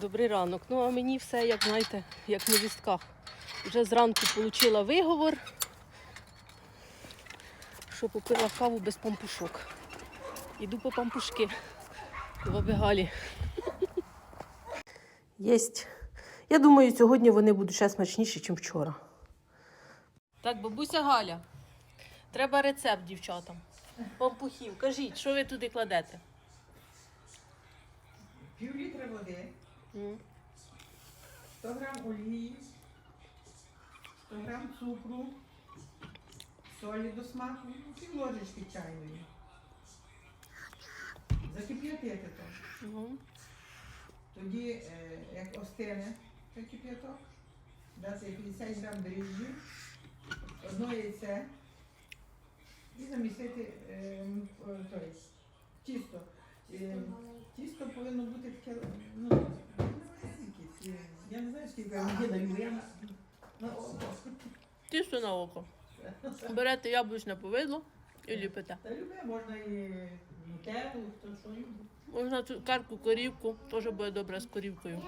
Добрий ранок. Ну а мені все, як знаєте, як на вістках. Вже зранку отримала виговор, що попила каву без пампушок. Іду по пампушки до баби Галі. Єсть. Я думаю, сьогодні вони будуть ще смачніші, ніж вчора. Так, бабуся Галя. Треба рецепт дівчатам. Пампухів. Кажіть, що ви туди кладете? Пів літра води. 100 грам олії, 100 грам цукру, солі до смаку, пів ложечки чайної. Закип'ятити то. Мгм. Тоді, е, як остине той кип'яток, дати 50 грам дріжджів, одно яйце і замісити е, той, тісто. Е, Тісто повинно бути таке, ну, Тісто на око. Берете яблучне повидло і ліпите. Та любе, можна і нутеллу, хто що любить. Можна карку корівку, теж буде добре з корівкою.